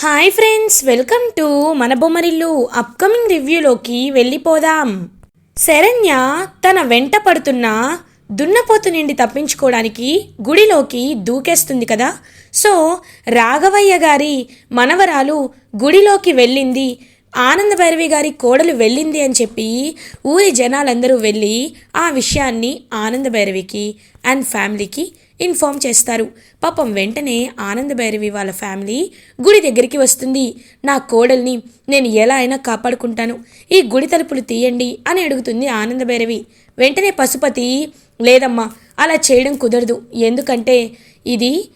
Hi friends welcome to మన Bommarillu upcoming రివ్యూలోకి వెళ్ళిపోదాం. శరణ్య తన వెంట పడుతున్న దున్నపోతు నుండి తప్పించుకోవడానికి గుడిలోకి దూకేస్తుంది కదా. సో రాఘవయ్య గారి మనవరాలు గుడిలోకి వెళ్ళింది ఆనంద భైరవి గారి కోడలు వెళ్ళింది అని చెప్పి ఊరి జనాలందరూ వెళ్ళి ఆ విషయాన్ని ఆనంద భైరవికి అండ్ ఫ్యామిలీకి ఇన్ఫామ్ చేస్తారు. పాపం వెంటనే ఆనంద భైరవి వాళ్ళ ఫ్యామిలీ గుడి దగ్గరికి వస్తుంది. నా కోడల్ని నేను ఎలా అయినా కాపాడుకుంటాను. ఈ గుడి తలుపులు తీయండి అని అడుగుతుంది ఆనంద భైరవి. వెంటనే పశుపతి లేదమ్మా అలా చేయడం కుదరదు. ఎందుకంటే ఇది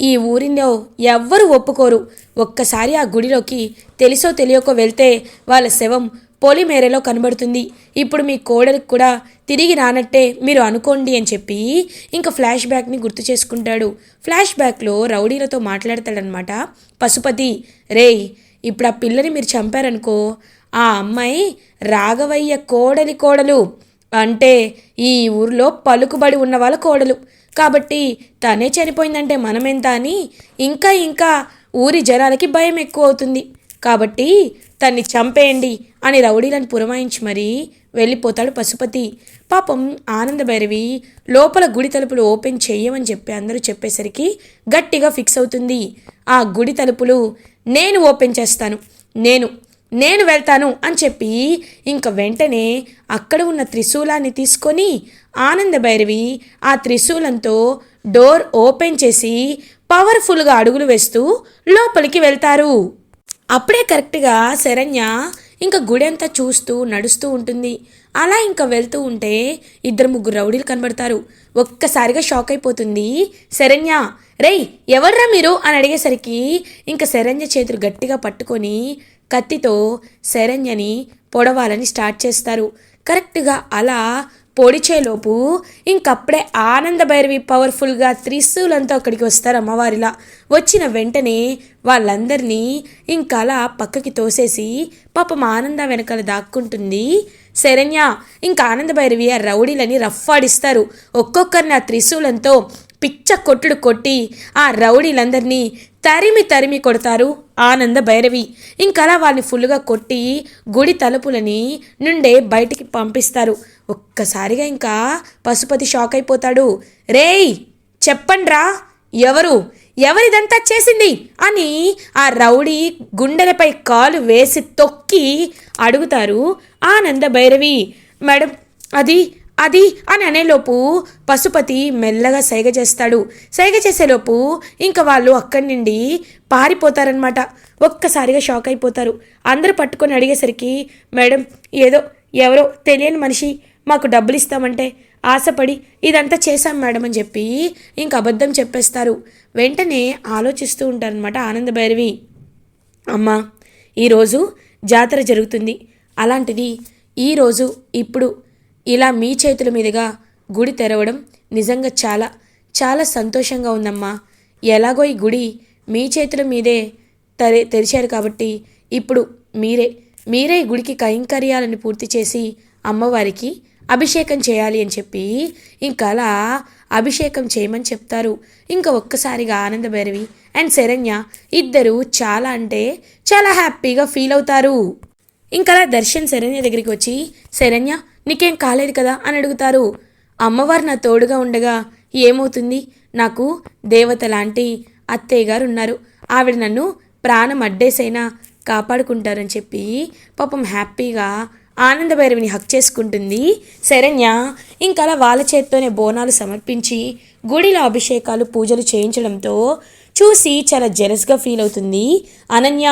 ఈ ఊరిలో ఎవ్వరు ఒప్పుకోరు. ఒక్కసారి ఆ గుడిలోకి తెలిసో తెలియకో వెళ్తే వాళ్ళ శవం పొలిమేరలో కనబడుతుంది. ఇప్పుడు మీ కోడలికి కూడా తిరిగి రానట్టే మీరు అనుకోండి అని చెప్పి ఇంకా ఫ్లాష్ బ్యాక్ని గుర్తు చేసుకుంటాడు. ఫ్లాష్ బ్యాక్లో రౌడీలతో మాట్లాడతాడనమాట పశుపతి రేయ్ ఇప్పుడు ఆ పిల్లని మీరు చంపారనుకో ఆ అమ్మాయి రాఘవయ్య కోడలి కోడలు. అంటే ఈ ఊరిలో పలుకుబడి ఉన్న వాళ్ళ కోడలు. కాబట్టి తనే చనిపోయిందంటే మనమెంత అని ఇంకా ఇంకా ఊరి జనాలకి భయం ఎక్కువ అవుతుంది. కాబట్టి తన్ని చంపేయండి అని రౌడీలను పురమాయించి మరీ వెళ్ళిపోతాడు పశుపతి. పాపం ఆనందభైరవి లోపల గుడి తలుపులు ఓపెన్ చేయమని చెప్పి అందరూ చెప్పేసరికి గట్టిగా ఫిక్స్ అవుతుంది. ఆ గుడి తలుపులు నేను ఓపెన్ చేస్తాను. నేను నేను వెళ్తాను అని చెప్పి ఇంక వెంటనే అక్కడ ఉన్న త్రిశూలాన్ని తీసుకొని ఆనంద భైరవి ఆ త్రిశూలంతో డోర్ ఓపెన్ చేసి పవర్ఫుల్గా అడుగులు వేస్తూ లోపలికి వెళ్తారు. అప్పుడే కరెక్ట్గా శరణ్య ఇంకా గుడి అంతా చూస్తూ నడుస్తూ ఉంటుంది. అలా ఇంకా వెళ్తూ ఉంటే ఇద్దరు ముగ్గురు రౌడీలు కనబడతారు. ఒక్కసారిగా షాక్ అయిపోతుంది శరణ్య. రేయ్ ఎవర్రా మీరు? అని అడిగేసరికి ఇంకా శరణ్య చేతులు గట్టిగా పట్టుకొని కత్తితో శరణ్యని పొడవాలని స్టార్ట్ చేస్తారు. కరెక్ట్గా అలా పొడిచేలోపు ఇంకప్పుడే ఆనంద భైరవి పవర్ఫుల్గా త్రిశూలంతో అక్కడికి వస్తారు అమ్మవారిలా. వచ్చిన వెంటనే వాళ్ళందరినీ ఇంకా అలా పక్కకి తోసేసి పాపం ఆనంద వెనకాల దాక్కుంటుంది శరణ్య. ఇంకా ఆనంద భైరవి ఆ రౌడీలని రఫ్ఫాడిస్తారు ఒక్కొక్కరిని ఆ త్రిశూలంతో పిచ్చ కొట్టుడు కొట్టి ఆ రౌడీలందరినీ తరిమి తరిమి కొడతారు ఆనంద భైరవి. ఇంకలా వాళ్ళని ఫుల్గా కొట్టి గుడి తలుపులని నుండే బయటికి పంపిస్తారు. ఒక్కసారిగా ఇంకా పశుపతి షాక్ అయిపోతాడు. రేయ్ చెప్పండ్రా ఎవరు? ఎవరిదంతా చేసింది? అని ఆ రౌడీ గుండెలపై కాలు వేసి తొక్కి అడుగుతారు ఆనంద భైరవి. మేడం అది అది అని అనేలోపు పశుపతి మెల్లగా సైగ చేస్తాడు. సైగ చేసేలోపు ఇంకా వాళ్ళు అక్కడి నుండి పారిపోతారనమాట ఒక్కసారిగా షాక్ అయిపోతారు. అందరూ పట్టుకొని అడిగేసరికి మేడం ఏదో ఎవరో తెలియని మనిషి మాకు డబ్బులు ఇస్తామంటే ఆశపడి ఇదంతా చేశాం మేడం అని చెప్పి ఇంక అబద్ధం చెప్పేస్తారు. వెంటనే ఆలోచిస్తూ ఉంటారనమాట ఆనంద భైరవి. అమ్మా ఈరోజు జాతర జరుగుతుంది. అలాంటిది ఈరోజు ఇప్పుడు ఇలా మీ చేతుల మీదుగా గుడి తెరవడం నిజంగా చాలా చాలా సంతోషంగా ఉందమ్మా. ఎలాగో ఈ గుడి మీ చేతుల మీదే తెరి తెరిచారు కాబట్టి ఇప్పుడు మీరే మీరే ఈ గుడికి కైంకర్యాలను పూర్తి చేసి అమ్మవారికి అభిషేకం చేయాలి అని చెప్పి ఇంకా అలా అభిషేకం చేయమని చెప్తారు. ఇంకా ఒక్కసారిగా ఆనందభైరవి అండ్ శరణ్య ఇద్దరు చాలా అంటే చాలా హ్యాపీగా ఫీల్ అవుతారు. ఇంకా అలా దర్శన్ శరణ్య దగ్గరికి వచ్చి శరణ్య నీకేం కాలేదు కదా అని అడుగుతారు. అమ్మవారు నా తోడుగా ఉండగా ఏమవుతుంది? నాకు దేవత లాంటి అత్తయ్య గారు ఉన్నారు. ఆవిడ నన్ను ప్రాణం అడ్డేసైనా కాపాడుకుంటారని చెప్పి పాపం హ్యాపీగా ఆనందభైరవిని హక్ చేసుకుంటుంది శరణ్య. ఇంకా అలా వాళ్ళ చేత్తోనే బోనాలు సమర్పించి గుడిలో అభిషేకాలు పూజలు చేయించడంతో చూసి చాలా జెలస్గా ఫీల్ అవుతుంది అనన్య.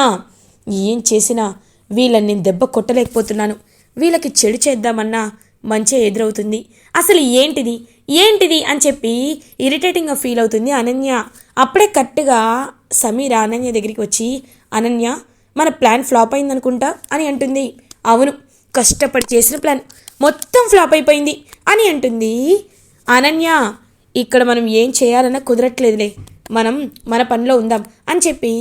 ఏం చేసినా వీళ్ళని నేను దెబ్బ కొట్టలేకపోతున్నాను. వీళ్ళకి చెడు చేద్దామన్నా మంచి ఎదురవుతుంది. అసలు ఏంటిది? ఏంటిది అని చెప్పి ఇరిటేటింగ్గా ఫీల్ అవుతుంది అనన్య. అప్పుడే కరెక్ట్గా సమీర అనన్య దగ్గరికి వచ్చి అనన్య మన ప్లాన్ ఫ్లాప్ అయిందనుకుంటా? అని అంటుంది. అవును కష్టపడి చేసిన ప్లాన్ మొత్తం ఫ్లాప్ అయిపోయింది అని అంటుంది. అనన్య ఇక్కడ మనం ఏం చేయాలన్నా కుదరట్లేదులే. మనం మన పనిలో ఉందాం అని చెప్పి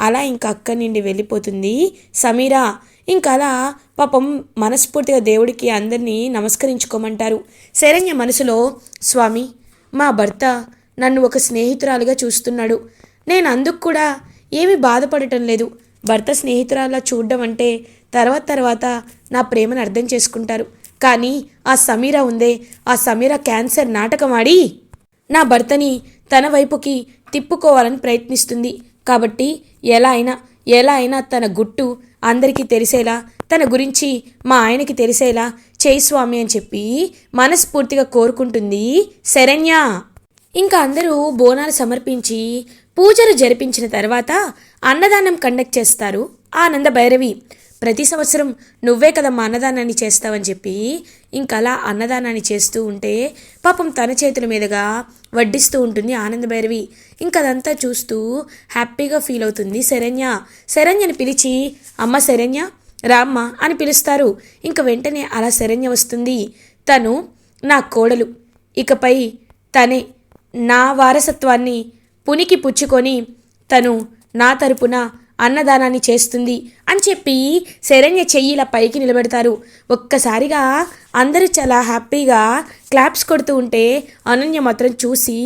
అలా ఇంకా అక్కడి నుండి వెళ్ళిపోతుంది సమీరా. ఇంకా అలా పాపం మనస్ఫూర్తిగా దేవుడికి అందరినీ నమస్కరించుకోమంటారు. శరణ్య మనసులో స్వామి మా భర్త నన్ను ఒక స్నేహితురాలుగా చూస్తున్నాడు. నేను అందుకు కూడా ఏమీ బాధపడటం లేదు. భర్త స్నేహితురాలా చూడడం అంటే తర్వాత తర్వాత నా ప్రేమను అర్థం చేసుకుంటారు. కానీ ఆ సమీర ఉందే ఆ సమీర క్యాన్సర్ నాటకం ఆడి నా భర్తని తన వైపుకి తిప్పుకోవాలని ప్రయత్నిస్తుంది. కాబట్టి ఎలా అయినా ఎలా అయినా తన గుట్టు అందరికీ తెలిసేలా తన గురించి మా ఆయనకి తెలిసేలా చేయి స్వామి అని చెప్పి మనస్ఫూర్తిగా కోరుకుంటుంది శరణ్య. ఇంకా అందరూ బోనాలు సమర్పించి పూజలు జరిపించిన తర్వాత అన్నదానం కండక్ట్ చేస్తారు ఆనంద భైరవి. ప్రతి సంవత్సరం నువ్వే కదమ్మా అన్నదానాన్ని చేస్తావని చెప్పి ఇంకలా అలా అన్నదానాన్ని చేస్తూ ఉంటే పాపం తన చేతుల మీదుగా వడ్డిస్తూ ఉంటుంది ఆనంద భైరవి. ఇంకా అదంతా చూస్తూ హ్యాపీగా ఫీల్ అవుతుంది శరణ్య. శరణ్యని పిలిచి అమ్మ శరణ్య రామ్మ అని పిలుస్తారు. ఇంక వెంటనే అలా శరణ్య వస్తుంది. తను నా కోడలు. ఇకపై తనే నా వారసత్వాన్ని పునికి పుచ్చుకొని తను నా తరపున అన్నదానాన్ని చేస్తుంది అని చెప్పి శరణ్య చెయ్యిలా పైకి నిలబెడతారు. ఒక్కసారిగా అందరూ చాలా హ్యాపీగా క్లాప్స్ కొడుతూ ఉంటే అనన్య మాత్రం చూసి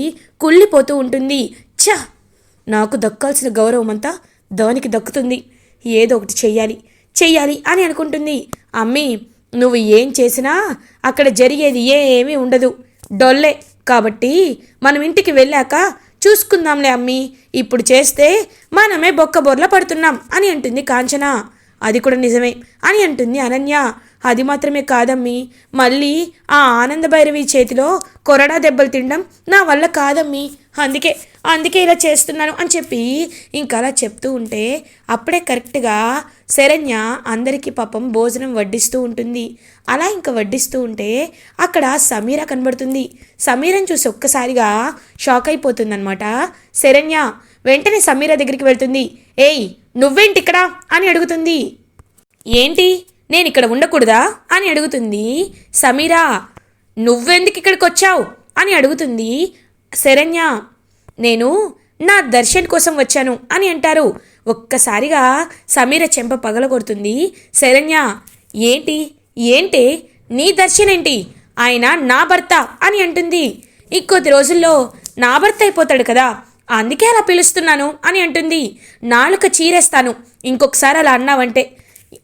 కుళ్ళిపోతూ ఉంటుంది. ఛ! నాకు దక్కాల్సిన గౌరవం అంతా దానికి దక్కుతుంది. ఏదో ఒకటి చెయ్యాలి చెయ్యాలి అని అనుకుంటుంది. అమ్మీ నువ్వు ఏం చేసినా అక్కడ జరిగేది ఏమీ ఉండదు. డొల్లే కాబట్టి మనం ఇంటికి వెళ్ళాక చూసుకుందాంలే అమ్మీ. ఇప్పుడు చేస్తే మనమే బొక్కబొర్ల పడుతున్నాం అని అంటుంది కాంచన. అది కూడా నిజమే అని అంటుంది అనన్య. అది మాత్రమే కాదమ్మి. మళ్ళీ ఆ ఆనంద భైరవి చేతిలో కొరడా దెబ్బలు తినడం నా వల్ల కాదమ్మి. అందుకే అందుకే ఇలా చేస్తున్నాను అని చెప్పి ఇంకా అలా చెప్తూ ఉంటే అప్పుడే కరెక్ట్గా శరణ్య అందరికీ పాపం భోజనం వడ్డిస్తూ ఉంటుంది. అలా ఇంకా వడ్డిస్తూ ఉంటే అక్కడ సమీర కనబడుతుంది. సమీరని చూసి ఒక్కసారిగా షాక్ అయిపోతుందనమాట శరణ్య వెంటనే సమీర దగ్గరికి వెళ్తుంది. ఏయ్ నువ్వేంటి ఇక్కడ అని అడుగుతుంది. ఏంటి? నేను ఇక్కడ ఉండకూడదా? అని అడుగుతుంది. సమీరా నువ్వెందుకు ఇక్కడికి వచ్చావు? అని అడుగుతుంది శరణ్య. నేను నా దర్శన్ కోసం వచ్చాను అని అంటారు. ఒక్కసారిగా సమీర చెంప పగలగొడుతుంది. శరణ్య ఏంటి? ఏంటి? నీ దర్శనేంటి? ఆయన నా భర్త అని అంటుంది. ఇంకొద్ది రోజుల్లో నా భర్త అయిపోతాడు కదా. అందుకే అలా పిలుస్తున్నాను అని అంటుంది. నాలుక చీరేస్తాను. ఇంకొకసారి అలా అన్నావంటే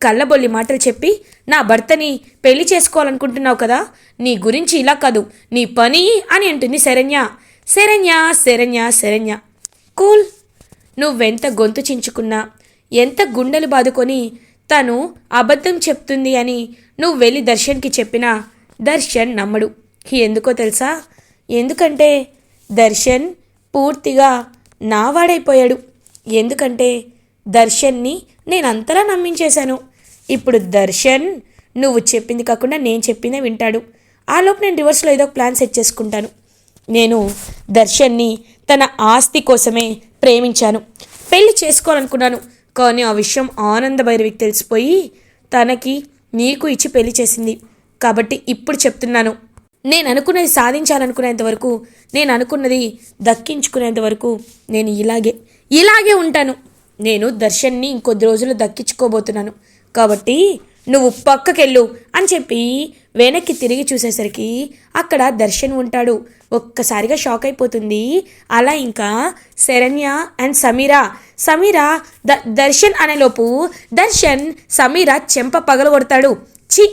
కళ్ళబొల్లి మాటలు చెప్పి నా భర్తని పెళ్ళి చేసుకోవాలనుకుంటున్నావు కదా. నీ గురించి ఇలా కాదు నీ పని అని అంటుంది శరణ్య. శరణ్య శరణ్య శరణ్య. కూల్. నువ్వెంత గొంతు చించుకున్నా ఎంత గుండెలు బాదుకొని తను అబద్ధం చెప్తుంది అని నువ్వు వెళ్ళి దర్శన్కి చెప్పినా దర్శన్ నమ్మడు. ఎందుకో తెలుసా? ఎందుకంటే దర్శన్ పూర్తిగా నావాడైపోయాడు. ఎందుకంటే దర్శన్ని నేను అంతలా నమ్మించేశాను. ఇప్పుడు దర్శన్ నువ్వు చెప్పింది కాకుండా నేను చెప్పిందే వింటాడు. ఆలోపు నేను రివర్స్లో ఏదో ప్లాన్ సెట్ చేసుకుంటాను. నేను దర్శన్ని తన ఆస్తి కోసమే ప్రేమించాను. పెళ్ళి చేసుకోవాలనుకున్నాను. కానీ ఆ విషయం ఆనంద భైరవికి తెలిసిపోయి తనకి నీకు ఇచ్చి పెళ్ళి చేసింది. కాబట్టి ఇప్పుడు చెప్తున్నాను. నేను అనుకున్నది సాధించాలనుకునేంత వరకు నేను అనుకున్నది దక్కించుకునేంత వరకు నేను ఇలాగే ఇలాగే ఉంటాను. నేను దర్శన్ని ఇంకొద్ది రోజులు దక్కించుకోబోతున్నాను. కాబట్టి నువ్వు పక్కకెళ్ళు అని చెప్పి వెనక్కి తిరిగి చూసేసరికి అక్కడ దర్శన్ ఉంటాడు. ఒక్కసారిగా షాక్ అయిపోతుంది. అలా ఇంకా శరణ్య అండ్ సమీరా. సమీరా ద దర్శన్ అనేలోపు దర్శన్ సమీరా చెంప పగలగొడతాడు చి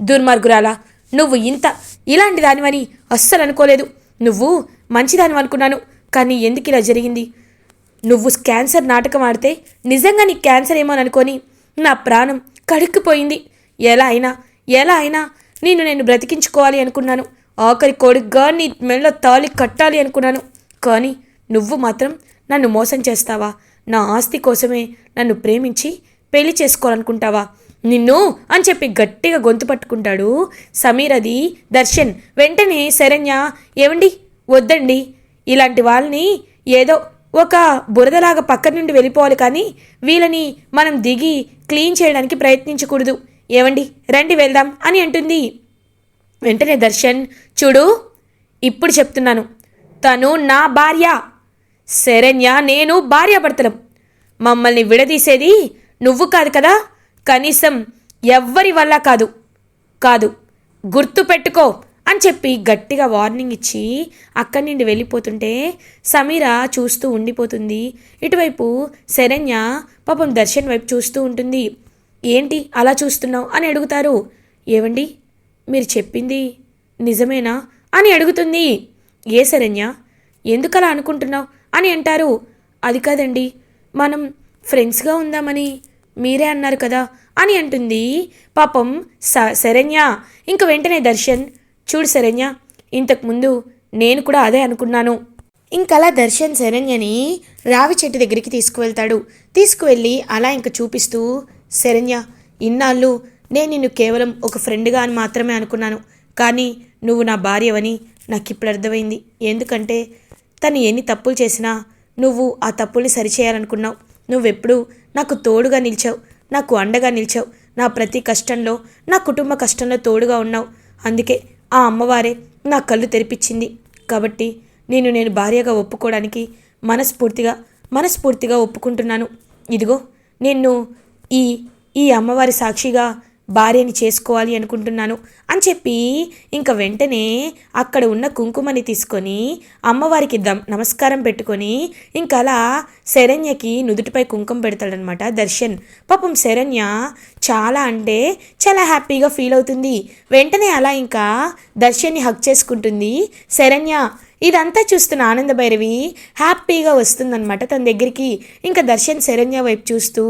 దుర్మార్గురాలా నువ్వు ఇంత ఇలాంటి దానివని అస్సలు అనుకోలేదు. నువ్వు మంచిదాని అనుకున్నాను కానీ ఎందుకు ఇలా జరిగింది? నువ్వు క్యాన్సర్ నాటకం ఆడితే నిజంగా నీ క్యాన్సర్ ఏమో అని అనుకొని నా ప్రాణం కడుక్కుపోయింది. ఎలా అయినా ఎలా అయినా నిన్ను నేను బ్రతికించుకోవాలి అనుకున్నాను. ఆఖరి కోడిగా నీ మెళ్ళ తాళి కట్టాలి అనుకున్నాను. కానీ నువ్వు మాత్రం నన్ను మోసం చేస్తావా? నా ఆస్తి కోసమే నన్ను ప్రేమించి పెళ్ళి చేసుకోవాలనుకుంటావా? నిన్ను అని చెప్పి గట్టిగా గొంతు పట్టుకుంటాడు సమీర్ అది. దర్శన్ వెంటనే శరణ్య ఏమండి వద్దండి. ఇలాంటి వాళ్ళని ఏదో ఒక బురదలాగా పక్క నుండి వెళ్ళిపోవాలి కానీ వీళ్ళని మనం దిగి క్లీన్ చేయడానికి ప్రయత్నించకూడదు. ఏమండి రండి వెళ్దాం అని అంటుంది. వెంటనే దర్శన్ చూడు ఇప్పుడు చెప్తున్నాను. తను నా భార్య. శరణ్య నేను భార్యాభర్తలం. మమ్మల్ని విడదీసేది నువ్వు కాదు కదా? కనీసం ఎవ్వరి వల్ల కాదు. కాదు. గుర్తు పెట్టుకో అని చెప్పి గట్టిగా వార్నింగ్ ఇచ్చి అక్కడి నుండి వెళ్ళిపోతుంటే సమీర చూస్తూ ఉండిపోతుంది. ఇటువైపు శరణ్య పాపం దర్శన్ వైపు చూస్తూ ఉంటుంది. ఏంటి అలా చూస్తున్నావు అని అడుగుతారు. ఏవండి? మీరు చెప్పింది నిజమేనా అని అడుగుతుంది. ఏ శరణ్య? ఎందుకలా అనుకుంటున్నావు అని అంటారు. అది కాదండి మనం ఫ్రెండ్స్గా ఉందామని మీరే అన్నారు కదా అని అంటుంది. పాపం స శరణ్య. ఇంక వెంటనే దర్శన్ చూడు శరణ్య ఇంతకుముందు నేను కూడా అదే అనుకున్నాను. ఇంకలా దర్శన్ శరణ్యని రావి చెట్టు దగ్గరికి తీసుకువెళ్తాడు. తీసుకువెళ్ళి అలా ఇంక చూపిస్తూ శరణ్య ఇన్నాళ్ళు నేను నిన్ను కేవలం ఒక ఫ్రెండ్గా అని మాత్రమే అనుకున్నాను. కానీ నువ్వు నా భార్యవని నాకు ఇప్పుడు అర్థమైంది. ఎందుకంటే తను ఎన్ని తప్పులు చేసినా నువ్వు ఆ తప్పుల్ని సరిచేయాలనుకున్నావు. నువ్వెప్పుడు నాకు తోడుగా నిలిచావు. నాకు అండగా నిలిచావు. నా ప్రతి కష్టంలో నా కుటుంబ కష్టంలో తోడుగా ఉన్నావు. అందుకే ఆ అమ్మవారే నా కళ్ళు తెరిపించింది. కాబట్టి నేను నేను భార్యగా ఒప్పుకోవడానికి మనస్ఫూర్తిగా మనస్ఫూర్తిగా ఒప్పుకుంటున్నాను. ఇదిగో నిన్ను ఈ ఈ అమ్మవారి సాక్షిగా భార్యని చేసుకోవాలి అనుకుంటున్నాను అని చెప్పి ఇంక వెంటనే అక్కడ ఉన్న కుంకుమని తీసుకొని అమ్మవారికి దమ్ నమస్కారం పెట్టుకొని ఇంకా అలా శరణ్యకి నుదుటిపై కుంకుమ పెడతాడనమాట దర్శన్. పాపం శరణ్య చాలా అంటే చాలా హ్యాపీగా ఫీల్ అవుతుంది. వెంటనే అలా ఇంకా దర్శన్ని హక్ చేసుకుంటుంది. శరణ్య ఇదంతా చూస్తున్న ఆనంద భైరవి హ్యాపీగా వస్తుందన్నమాట తన దగ్గరికి. ఇంకా దర్శన్ శరణ్య వైపు చూస్తూ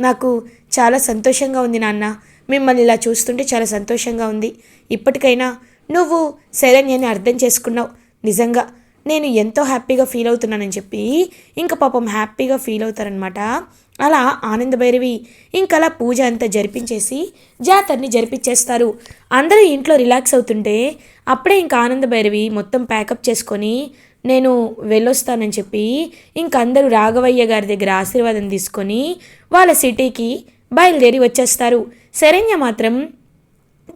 నాకు చాలా సంతోషంగా ఉంది నాన్న. మిమ్మల్ని ఇలా చూస్తుంటే చాలా సంతోషంగా ఉంది. ఇప్పటికైనా నువ్వు శరణ్యని అర్థం చేసుకున్నావు. నిజంగా నేను ఎంతో హ్యాపీగా ఫీల్ అవుతున్నానని చెప్పి ఇంకా పాపం హ్యాపీగా ఫీల్ అవుతారనమాట అలా ఆనంద భైరవి ఇంకలా పూజ అంతా జరిపించేసి జాతరని జరిపించేస్తారు. అందరూ ఇంట్లో రిలాక్స్ అవుతుంటే అప్పుడే ఇంకా ఆనంద భైరవి మొత్తం ప్యాకప్ చేసుకొని నేను వెళ్ళొస్తానని చెప్పి ఇంక అందరూ రాఘవయ్య గారి దగ్గర ఆశీర్వాదం తీసుకొని వాళ్ళ సిటీకి బయలుదేరి వచ్చేస్తారు. శరణ్య మాత్రం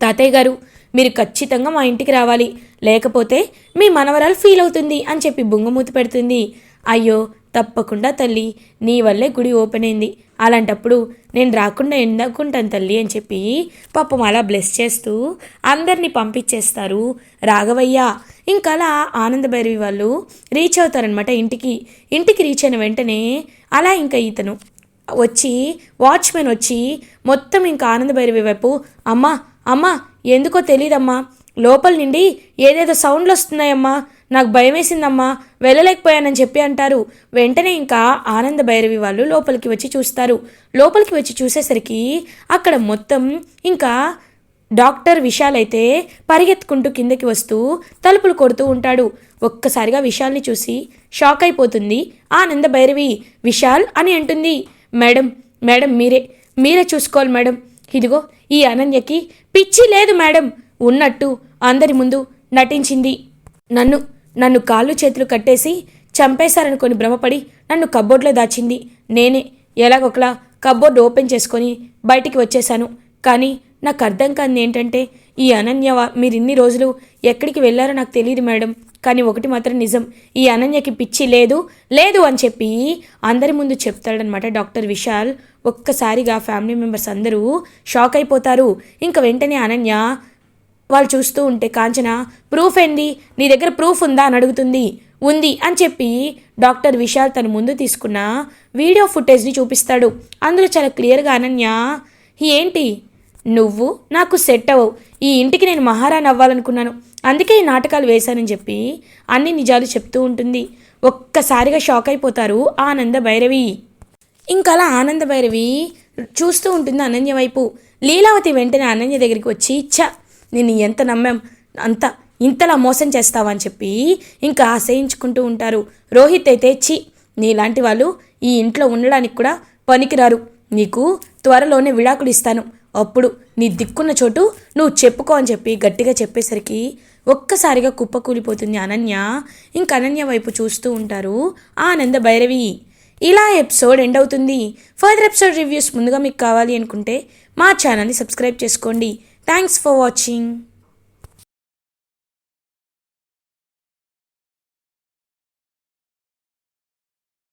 తాతయ్య గారు మీరు ఖచ్చితంగా మా ఇంటికి రావాలి. లేకపోతే మీ మనవరాలు ఫీల్ అవుతుంది అని చెప్పి బుంగమూతి పెడుతుంది. అయ్యో తప్పకుండా తల్లి నీ వల్లే గుడి ఓపెన్ అయింది. అలాంటప్పుడు నేను రాకుండా ఎందుకుంటాను తల్లి అని చెప్పి పాపం అలా బ్లెస్ చేస్తూ అందరినీ పంపించేస్తారు రాఘవయ్య. ఇంకా అలా ఆనందభైరవి వాళ్ళు రీచ్ అవుతారనమాట ఇంటికి. ఇంటికి రీచ్ అయిన వెంటనే అలా ఇంకా ఇతను వచ్చి వాచ్మెన్ వచ్చి మొత్తం ఇంకా ఆనందభైరవి వైపు అమ్మా అమ్మా ఎందుకో తెలీదమ్మా. లోపల నుండి ఏదేదో సౌండ్లు వస్తున్నాయమ్మా. నాకు భయం వేసిందమ్మా వెళ్ళలేకపోయానని చెప్పి అంటారు. వెంటనే ఇంకా ఆనంద భైరవి వాళ్ళు లోపలికి వచ్చి చూస్తారు. లోపలికి వచ్చి చూసేసరికి అక్కడ మొత్తం ఇంకా డాక్టర్ విశాల్ అయితే పరిగెత్తుకుంటూ కిందకి వస్తూ తలుపులు కొడుతూ ఉంటాడు. ఒక్కసారిగా విశాల్ని చూసి షాక్ అయిపోతుంది. ఆనంద భైరవి విశాల్ అని అంటుంది. మేడం మేడం మీరే మీరే చూసుకోవాలి మేడం. ఇదిగో ఈ అనన్యకి పిచ్చి లేదు మేడం. ఉన్నట్టు అందరి ముందు నటించింది. నన్ను నన్ను కాళ్ళు చేతులు కట్టేసి చంపేశారనుకొని భ్రమపడి నన్ను కబ్బోర్డ్లో దాచింది. నేనే ఎలాగొకలా కబ్బోర్డ్ ఓపెన్ చేసుకొని బయటికి వచ్చేశాను. కానీ నాకు అర్థం కాని ఏంటంటే ఈ అనన్య మీరు ఇన్ని రోజులు ఎక్కడికి వెళ్ళారో నాకు తెలియదు మేడం. కానీ ఒకటి మాత్రం నిజం ఈ అనన్యకి పిచ్చి లేదు లేదు అని చెప్పి అందరి ముందు చెప్తాడనమాట డాక్టర్ విశాల్. ఒక్కసారిగా ఫ్యామిలీ మెంబర్స్ అందరూ షాక్ అయిపోతారు. ఇంకా వెంటనే అనన్య వాళ్ళు చూస్తూ ఉంటే కాంచన ప్రూఫ్ ఏంది? నీ దగ్గర ప్రూఫ్ ఉందా? అని అడుగుతుంది. ఉంది అని చెప్పి డాక్టర్ విశాల్ తన ముందు తీసుకున్న వీడియో ఫుటేజ్ని చూపిస్తాడు. అందులో చాలా క్లియర్గా అనన్య ఏంటి? నువ్వు నాకు సెట్ అవ్వవు. ఈ ఇంటికి నేను మహారాణి అవ్వాలనుకున్నాను. అందుకే ఈ నాటకాలు వేశానని చెప్పి అన్ని నిజాలు చెప్తూ ఉంటుంది. ఒక్కసారిగా షాక్ అయిపోతారు ఆనంద భైరవి. ఇంకలా ఆనంద భైరవి చూస్తూ ఉంటుంది అనన్య వైపు. లీలావతి వెంటనే అనన్య దగ్గరికి వచ్చి ఛ నిన్ను ఎంత నమ్మాం? అంత ఇంతలా మోసం చేస్తావా? అని చెప్పి ఇంకా ఆశయించుకుంటూ ఉంటారు. రోహిత్ అయితే చి నీలాంటి వాళ్ళు ఈ ఇంట్లో ఉండడానికి కూడా పనికిరారు. నీకు త్వరలోనే విడాకులు ఇస్తాను. అప్పుడు నీ దిక్కున్న చోటు నువ్వు చెప్పుకో అని చెప్పి గట్టిగా చెప్పేసరికి ఒక్కసారిగా కుప్పకూలిపోతుంది అనన్య. ఇంక అనన్య వైపు చూస్తూ ఉంటారు ఆనంద భైరవి. ఇలా ఎపిసోడ్ ఎండ్ అవుతుంది. ఫర్దర్ ఎపిసోడ్ రివ్యూస్ ముందుగా మీకు కావాలి అనుకుంటే మా ఛానల్ని సబ్స్క్రైబ్ చేసుకోండి. Thanks for watching.